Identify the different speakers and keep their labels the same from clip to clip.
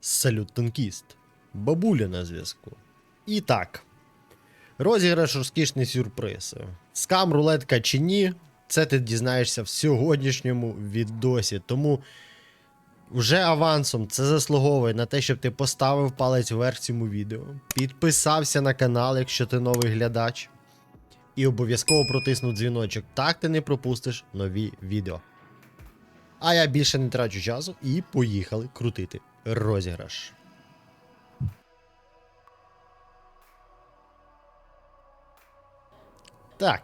Speaker 1: Салют танкіст. Бабуля на зв'язку. І так. Розіграш розкішний сюрприз. Скам рулетка чи ні, це ти дізнаєшся в сьогоднішньому відосі. Тому вже авансом це заслуговує на те, щоб ти поставив палець вверх цьому відео, підписався на канал, якщо ти новий глядач, і обов'язково протиснув дзвіночок. Так ти не пропустиш нові відео. А я більше не трачу часу і поїхали крутити розіграш. Так.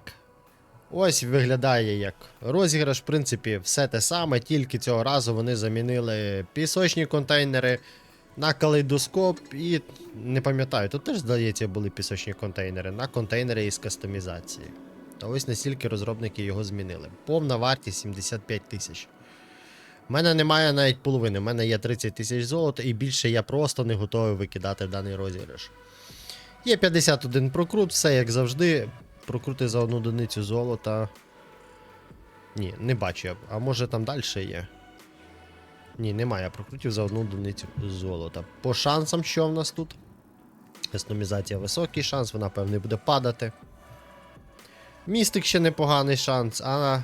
Speaker 1: Ось виглядає як розіграш, в принципі, все те саме, тільки цього разу вони замінили пісочні контейнери на калейдоскоп і не пам'ятаю, тут теж, здається, були пісочні контейнери на контейнери із кастомізації. Та ось настільки розробники його змінили. Повна вартість 75 тисяч. У мене немає навіть половини, у мене є 30 тисяч золота, і більше я просто не готовий викидати в даний розіграш. Є 51 прокрут, все як завжди. Прокрути за одну одиницю золота. Ні, не бачу я. А може там далі є? Ні, немає прокрутів за одну одиницю золота. По шансам, що в нас тут? Кастомізація високий шанс, вона певне буде падати. Містик ще непоганий шанс, а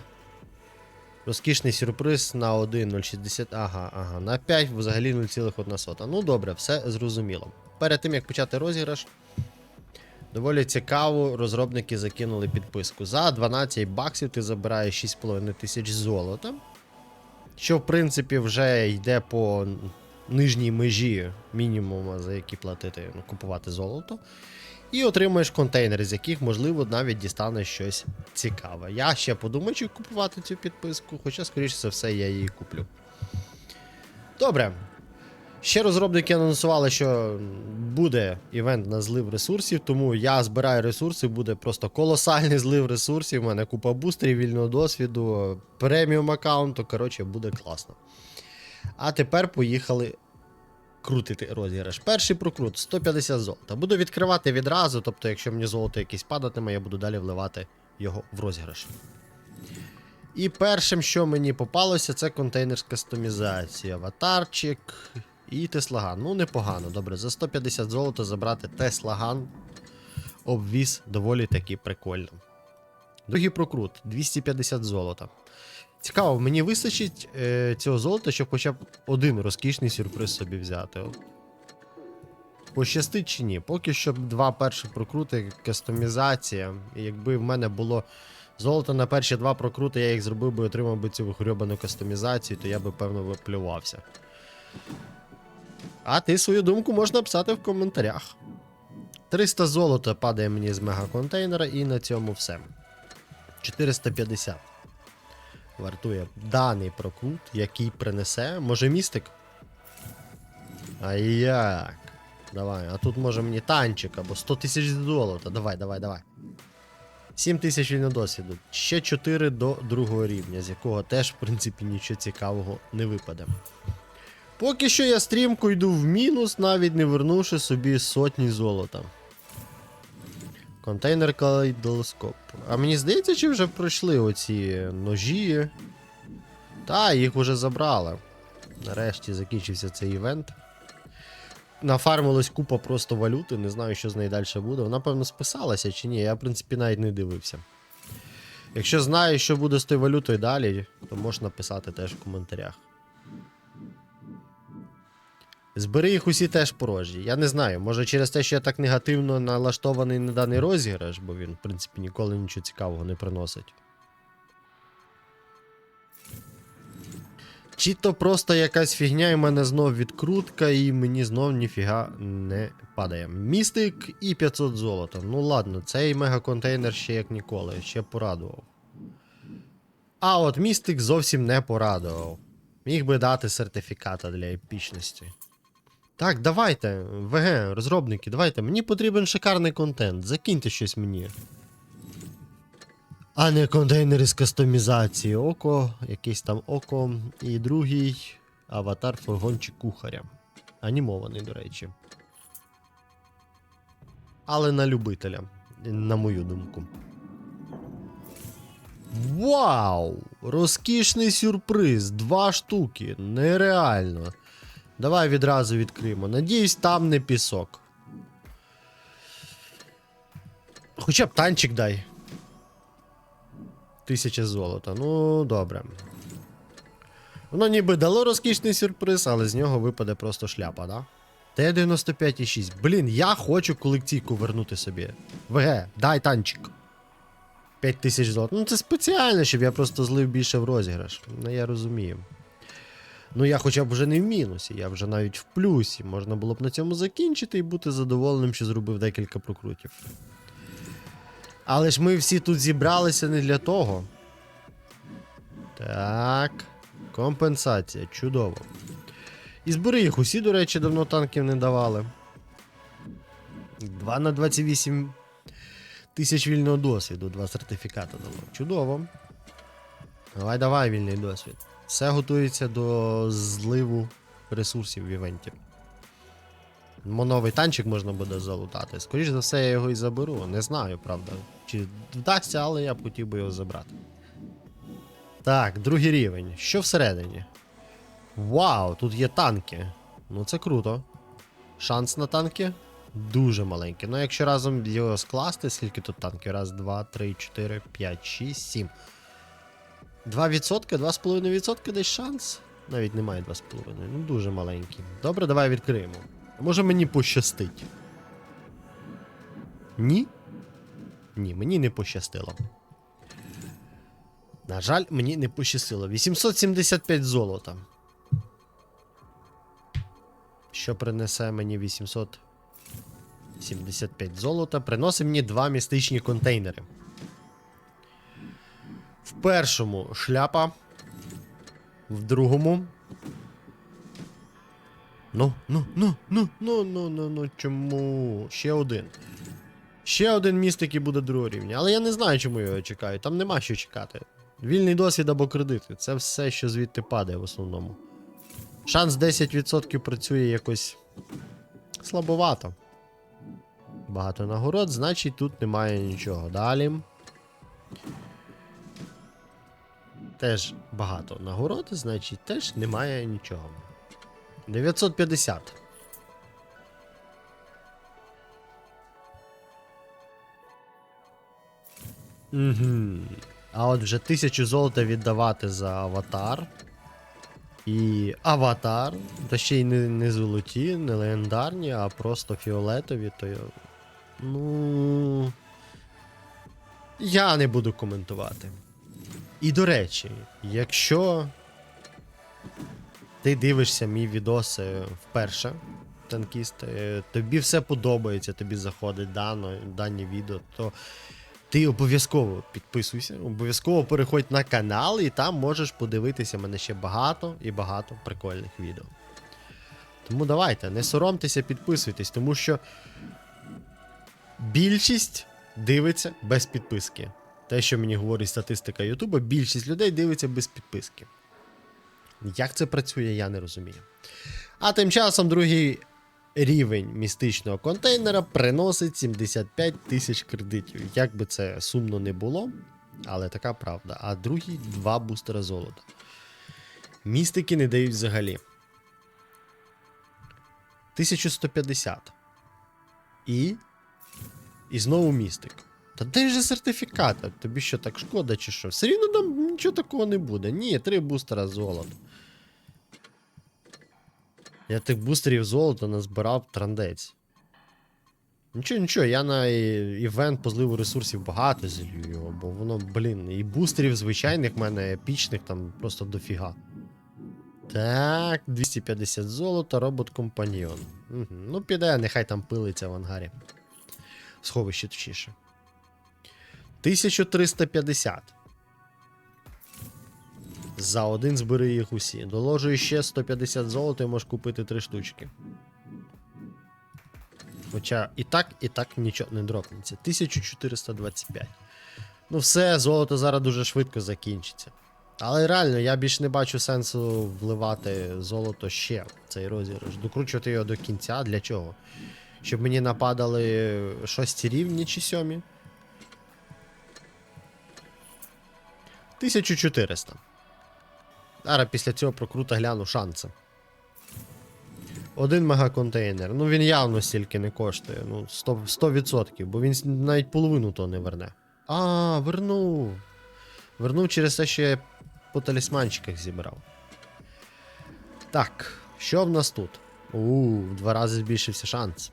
Speaker 1: розкішний сюрприз на 1,060. Ага, ага, на 5 взагалі 0,1. Ну добре, все зрозуміло. Перед тим як почати розіграш, доволі цікаво, розробники закинули підписку. За 12 баксів ти забираєш 6,5 тисяч золота. Що, в принципі, вже йде по нижній межі мінімуму, за які платити, ну, купувати золото. І отримаєш контейнери, з яких, можливо, навіть дістанеш щось цікаве. Я ще подумаю, чи купувати цю підписку, хоча, скоріше за все, я її куплю. Добре. Ще розробники анонсували, що буде івент на злив ресурсів, тому я збираю ресурси, буде просто колосальний злив ресурсів. У мене купа бустерів, вільного досвіду, преміум аккаунту. Коротше, буде класно. А тепер поїхали крутити розіграш. Перший прокрут 150 золота. Буду відкривати відразу, тобто, якщо мені золото якесь падатиме, я буду далі вливати його в розіграш. І першим, що мені попалося, це контейнер з кастомізацією. Аватарчик і Теслаган. Ну, непогано. Добре, за 150 золота забрати Теслаган. Обвіз доволі таки прикольно. Другий прокрут 250 золота. Цікаво, мені вистачить е, цього золота, щоб хоча б один розкішний сюрприз собі взяти. Пощастить чи ні? Поки що два перші прокрути, кастомізація. І якби в мене було золото на перші два прокрути, я їх зробив би отримав би цю вихрьобану кастомізацію, то я би певно виплювався. А ти свою думку можна писати в коментарях. 300 золота падає мені з мегаконтейнера, і на цьому все. 450. Вартує даний прокрут, який принесе. Може містик? А як? Давай, а тут може мені танчик або 100 тисяч золота. Давай, давай, давай. 7 тисяч вільного досвіду. Ще 4 до другого рівня, з якого теж, в принципі, нічого цікавого не випаде. Поки що я стрімко йду в мінус, навіть не вернувши собі сотні золота. Контейнер калейдоскоп. А мені здається, чи вже пройшли оці ножі. Та, їх вже забрали. Нарешті закінчився цей івент. Нафармилась купа просто валюти, не знаю, що з нею далі буде. Вона, певно, списалася чи ні, я, в принципі, навіть не дивився. Якщо знаєш, що буде з тою валютою далі, то можеш написати теж в коментарях. Збери їх усі теж порожні. Я не знаю, може через те, що я так негативно налаштований на даний розіграш, бо він, в принципі, ніколи нічого цікавого не приносить. Чи то просто якась фігня, і в мене знов відкрутка, і мені знов ніфіга не падає. Містик і 500 золота. Ну ладно, цей мегаконтейнер ще як ніколи, ще порадував. А от містик зовсім не порадував. Міг би дати сертифіката для епічності. Так, давайте, ВГ, розробники, давайте. Мені потрібен шикарний контент. Закиньте щось мені. А не контейнери з кастомізації. Око, якийсь там око. І другий аватар фургончик кухаря. Анімований, до речі. Але на любителя, на мою думку. Вау! Розкішний сюрприз! Два штуки. Нереально. Давай відразу відкриємо. Надіюсь, там не пісок. Хоча б танчик дай. Тисяча золота. Ну, добре. Воно ніби дало розкішний сюрприз, але з нього випаде просто шляпа, да? Т-95,6. Блін, я хочу колекційку вернути собі. ВГ, дай танчик. 5 тисяч золота. Ну це спеціально, щоб я просто злив більше в розіграш. Ну я розумію. Ну я хоча б вже не в мінусі, я вже навіть в плюсі. Можна було б на цьому закінчити і бути задоволеним, що зробив декілька прокрутів. Але ж ми всі тут зібралися не для того. Так. Компенсація, чудово. І збери їх усі, до речі, давно танків не давали. 2 на 28 тисяч вільного досвіду, два сертифікати дало. Чудово. Давай, давай, вільний досвід. Все готується до зливу ресурсів в івенті. Мо новий танчик можна буде залутати. Скоріше за все, я його і заберу. Не знаю, правда. Чи вдасться, але я б хотів би його забрати. Так, другий рівень. Що всередині? Вау, тут є танки. Ну це круто. Шанс на танки дуже маленький. Ну, якщо разом його скласти, скільки тут танків? Раз, два, три, чотири, п'ять, шість, сім. 2%, 2,5% десь шанс. Навіть немає 2,5. Ну дуже маленький. Добре, давай відкриємо. Може мені пощастить. Ні? Ні, мені не пощастило. На жаль, мені не пощастило. 875 золота. Що принесе мені 875 золота? Приносить мені два містичні контейнери. В першому шляпа. В другому. Ну, ну, ну, ну, ну, ну, ну, ну, чому? Ще один. Ще один міст, який буде другого рівня. Але я не знаю, чому його чекаю. Там нема що чекати. Вільний досвід або кредити. Це все, що звідти падає в основному. Шанс 10% працює якось слабовато. Багато нагород, значить тут немає нічого. Далі. Теж багато нагород, значить теж немає нічого. 950. Угу. А от вже тисячу золота віддавати за аватар. І аватар, та ще й не, не золоті, не легендарні, а просто фіолетові, то. Ну. Я не буду коментувати. І до речі, якщо ти дивишся мій відос е, вперше, танкіст, е, тобі все подобається, тобі заходить дано, дані відео, то ти обов'язково підписуйся, обов'язково переходь на канал, і там можеш подивитися мене ще багато і багато прикольних відео. Тому давайте, не соромтеся, підписуйтесь, тому що більшість дивиться без підписки. Те, що мені говорить статистика Ютуба, більшість людей дивиться без підписки. Як це працює, я не розумію. А тим часом другий рівень містичного контейнера приносить 75 тисяч кредитів. Як би це сумно не було, але така правда. А другий два бустера золота. Містики не дають взагалі. 1150. І. І знову містик. Та де ж сертифікат? Тобі що так шкода, чи що? Все рівно там нічого такого не буде. Ні, три бустера золота. Я тих бустерів золота назбирав трандець. Нічого, нічого, я на івент по зливу ресурсів багато зілью його, бо воно, блін, і бустерів звичайних в мене епічних там просто дофіга. Так, 250 золота, робот компаньйон. Угу. Ну, піде, нехай там пилиться в ангарі. Сховище точніше. 1350. За один збери їх усі. Доложую ще 150 золота і можеш купити 3 штучки. Хоча і так, і так нічого не дропнеться. 1425. Ну, все, золото зараз дуже швидко закінчиться. Але реально, я більш не бачу сенсу вливати золото ще в цей розіграш. Докручувати його до кінця. Для чого? Щоб мені нападали шості рівні чи сьомі. 1400. Зараз після цього прокрута гляну шанси. Один мегаконтейнер. Ну він явно стільки не коштує. Ну, 100%, 100% бо він навіть половину то не верне. А, вернув. Вернув через те, що я по талісманчиках зібрав. Так, що в нас тут? У, в два рази збільшився шанс.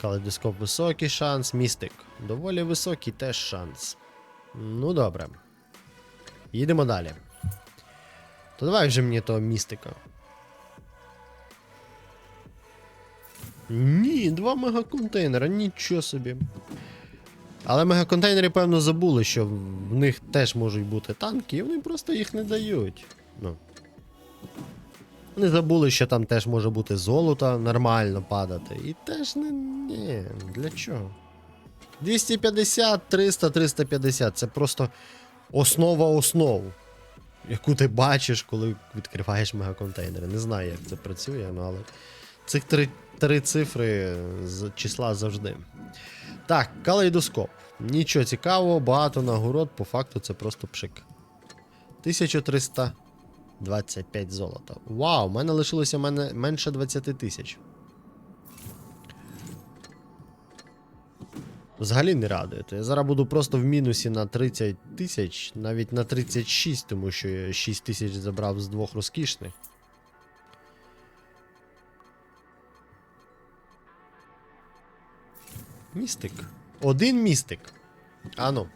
Speaker 1: Калейдоскоп високий шанс, містик. Доволі високий теж шанс. Ну добре. Їдемо далі. То давай вже мені того містика. Ні, два мегаконтейнера, нічого собі. Але мегаконтейнери, певно, забули, що в них теж можуть бути танки, і вони просто їх не дають. Ну. Вони забули, що там теж може бути золото нормально падати. І теж не. Ні, для чого? 250, 300, 350 це просто основа основ, яку ти бачиш, коли відкриваєш мегаконтейнери. Не знаю, як це працює, ну але цих три, три цифри з числа завжди. Так, калейдоскоп. Нічого цікавого, багато нагород, по факту це просто пшик. 1325 золота. Вау, в мене лишилося мене менше 20 тисяч. Взагалі не радує. То я зараз буду просто в мінусі на 30 тисяч, навіть на 36, тому що я 6 тисяч забрав з двох розкішних. Містик. Один містик. Ану.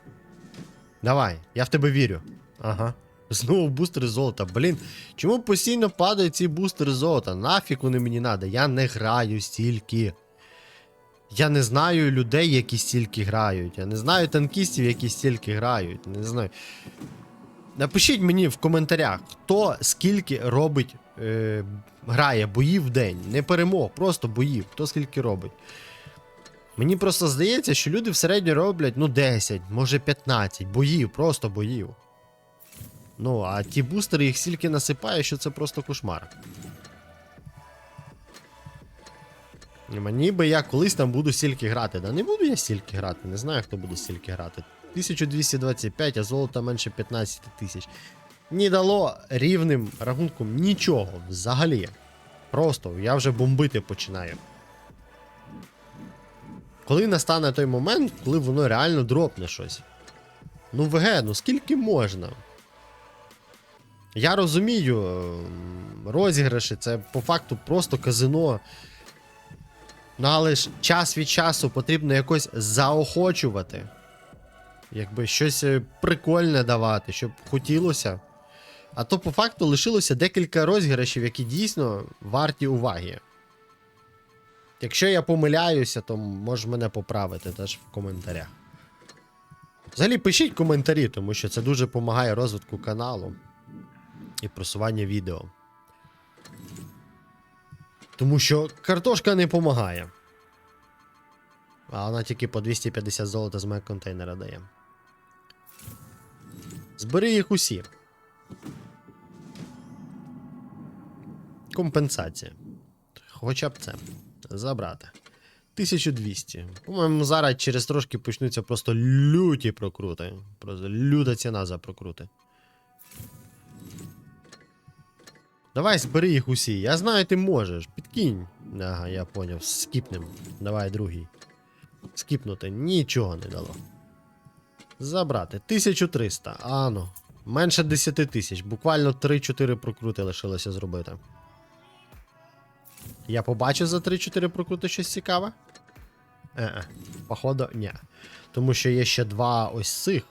Speaker 1: Давай, я в тебе вірю. Ага. Знову бустери золота. Блін, чому постійно падають ці бустери золота? Нафіг вони мені надо? Я не граю стільки. Я не знаю людей, які стільки грають. Я не знаю танкістів, які стільки грають. Не знаю. Напишіть мені в коментарях, хто скільки робить, е, грає боїв в день. Не перемог, просто боїв. Хто скільки робить. Мені просто здається, що люди в середньо роблять ну 10, може 15 боїв, просто боїв. Ну, а ті бустери їх стільки насипає, що це просто кошмар. Мені би я колись там буду стільки грати. Да не буду я стільки грати, не знаю, хто буде стільки грати. 1225, а золота менше 15 тисяч. Не дало рівним рахунком нічого взагалі. Просто я вже бомбити починаю. Коли настане той момент, коли воно реально дропне щось. Ну, ВГ, ну скільки можна? Я розумію, ем, розіграші це по факту просто казино. Ну, але ж час від часу потрібно якось заохочувати. Якби щось е, прикольне давати, щоб хотілося. А то по факту лишилося декілька розіграшів, які дійсно варті уваги. Якщо я помиляюся, то можеш мене поправити теж в коментарях. Взагалі пишіть коментарі, тому що це дуже допомагає розвитку каналу і просування відео. Тому що картошка не допомагає. А вона тільки по 250 золота з моєго контейнера дає. Збери їх усі. Компенсація. Хоча б це. Забрати. 1200. По-моєму, зараз через трошки почнуться просто люті прокрути. Просто люта ціна за прокрути. Давай збери їх усі. Я знаю, ти можеш. Підкинь. Ага, я поняв. Скіпнем. Давай другий. Скіпнути нічого не дало. Забрати. 1300. А ну. Менше 10 тисяч. Буквально 3-4 прокрути лишилося зробити. Я побачив за 3-4 прокрути щось цікаве? Е-е. Походу, ні. Тому що є ще два ось цих.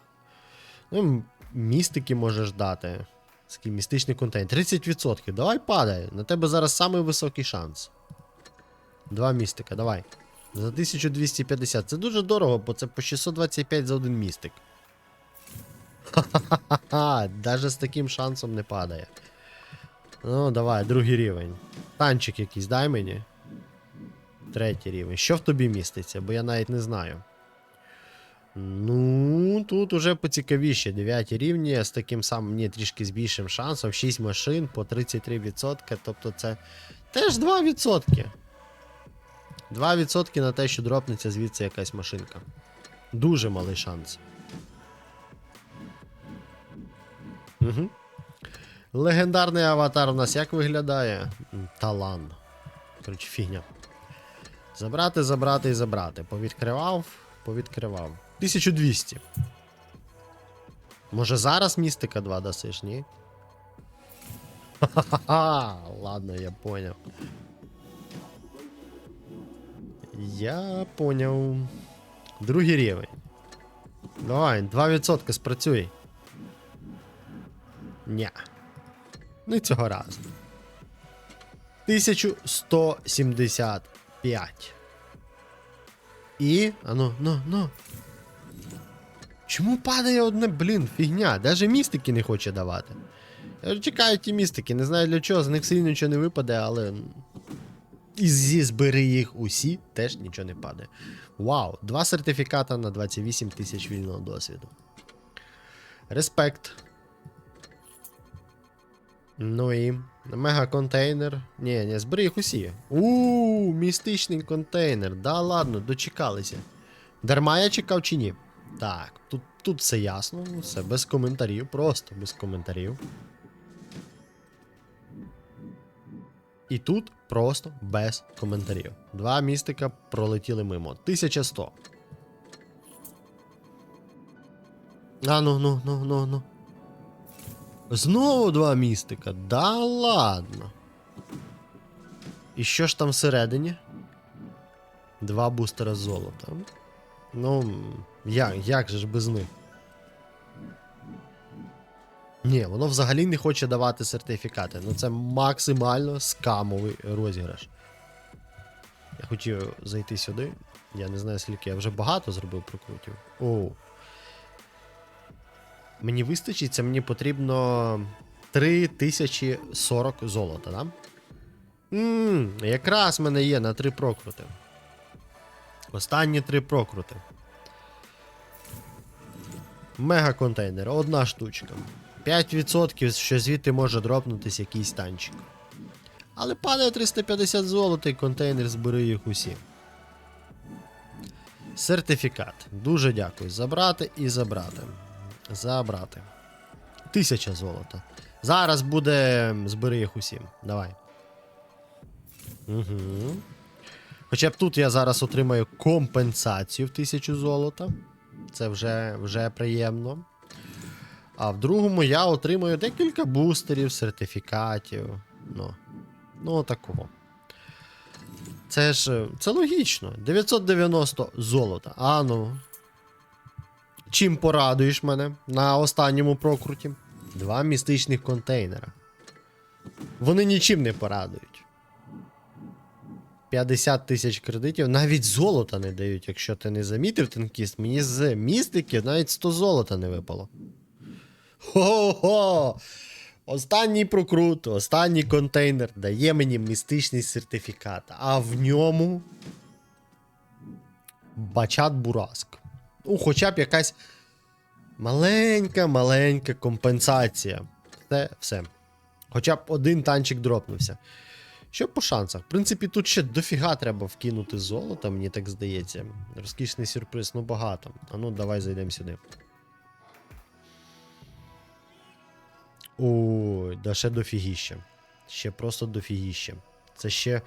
Speaker 1: Ну, містики можеш дати. Такий містичний контейнер. 30%. Давай падай. На тебе зараз самий високий шанс. Два містика, давай. За 1250. Це дуже дорого, бо це по 625 за один містик. Ха-ха-ха, даже з таким шансом не падає. Ну, давай, другий рівень. Танчик якийсь дай мені. Третій рівень. Що в тобі міститься? Бо я навіть не знаю. Ну, тут уже поцікавіше. 9 рівні з таким самим, ні, трішки з більшим шансом. 6 машин по 33%. Тобто це теж 2%. 2% на те, що дропнеться звідси якась машинка. Дуже малий шанс. Угу. Легендарний аватар у нас як виглядає? Талан. Коротше, фігня. Забрати, забрати і забрати. Повідкривав, повідкривав. 1200. Може зараз містика 2 дасиш, ні? Ха-ха-ха! Ладно, я поняв. Я поняв. Другий рівень. Давай, 2% спрацюй. Ня. Ну і цього разу. 1175. І. А ну, ну, ну. Чому падає одне, блін, фігня? Даже містики не хоче давати. Ж чекаю ті містики, не знаю для чого, з них сильно нічого не випаде, але. І зі збери їх усі теж нічого не падає. Вау, два сертифіката на 28 тисяч вільного досвіду. Респект. Ну і мега-контейнер. Ні, ні, збери їх усі. Ууу, містичний контейнер. Да ладно, дочекалися. Дарма я чекав чи ні? Так, тут, тут все ясно, все без коментарів, просто без коментарів. І тут просто без коментарів. Два містика пролетіли мимо. 1100. А ну, ну, ну, ну, ну. Знову два містика. Да ладно. І що ж там всередині? Два бустера золота. Ну, як, як же ж без них? Ні, воно взагалі не хоче давати сертифікати. Ну це максимально скамовий розіграш. Я хотів зайти сюди. Я не знаю, скільки я вже багато зробив прокрутів. Оу. Мені вистачить, це мені потрібно 3040 золота, да? Ммм, якраз в мене є на 3 прокрути. Останні 3 прокрути. Мега контейнер, одна штучка. 5%, що звідти може дропнутись якийсь танчик. Але падає 350 золота і контейнер збери їх усі. Сертифікат. Дуже дякую. Забрати і забрати. Забрати. Тисяча золота. Зараз буде. Збери їх усім. Давай. Угу. Хоча б тут я зараз отримаю компенсацію в 1000 золота. Це вже, вже приємно. А в другому я отримую декілька бустерів, сертифікатів. Ну, ну такого. Це ж це логічно. 990 золота. А ну. Чим порадуєш мене на останньому прокруті? Два містичних контейнера. Вони нічим не порадують. 50 тисяч кредитів, навіть золота не дають, якщо ти не замітив танкіст. Мені з містики навіть 100 золота не випало. Хо-хо! Останній прокрут, останній контейнер дає мені містичний сертифікат, а в ньому бачат Бураск. Ну, хоча б якась маленька-маленька компенсація. Це все. Хоча б один танчик дропнувся. Що по шансах? В принципі, тут ще дофіга треба вкинути золота, мені так здається. Розкішний сюрприз, ну багато. А ну, давай зайдемо сюди. Ой, да ще дофігіще. Ще просто дофігіще. Це ще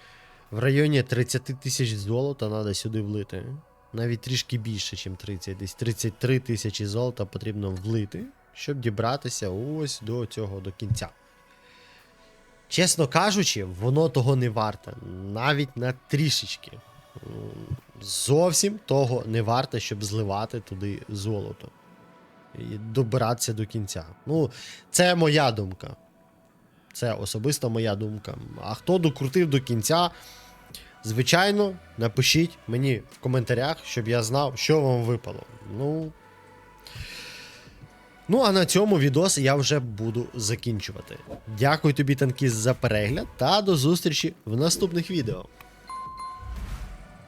Speaker 1: в районі 30 тисяч золота треба сюди влити. Навіть трішки більше, ніж 30. Десь 33 тисячі золота потрібно влити, щоб дібратися ось до цього до кінця. Чесно кажучи, воно того не варте. Навіть на трішечки. Зовсім того не варте, щоб зливати туди золото. І добиратися до кінця. Ну, це моя думка. Це особисто моя думка. А хто докрутив до кінця, звичайно, напишіть мені в коментарях, щоб я знав, що вам випало. Ну. Ну, а на цьому відос я вже буду закінчувати. Дякую тобі, танкіст, за перегляд та до зустрічі в наступних відео.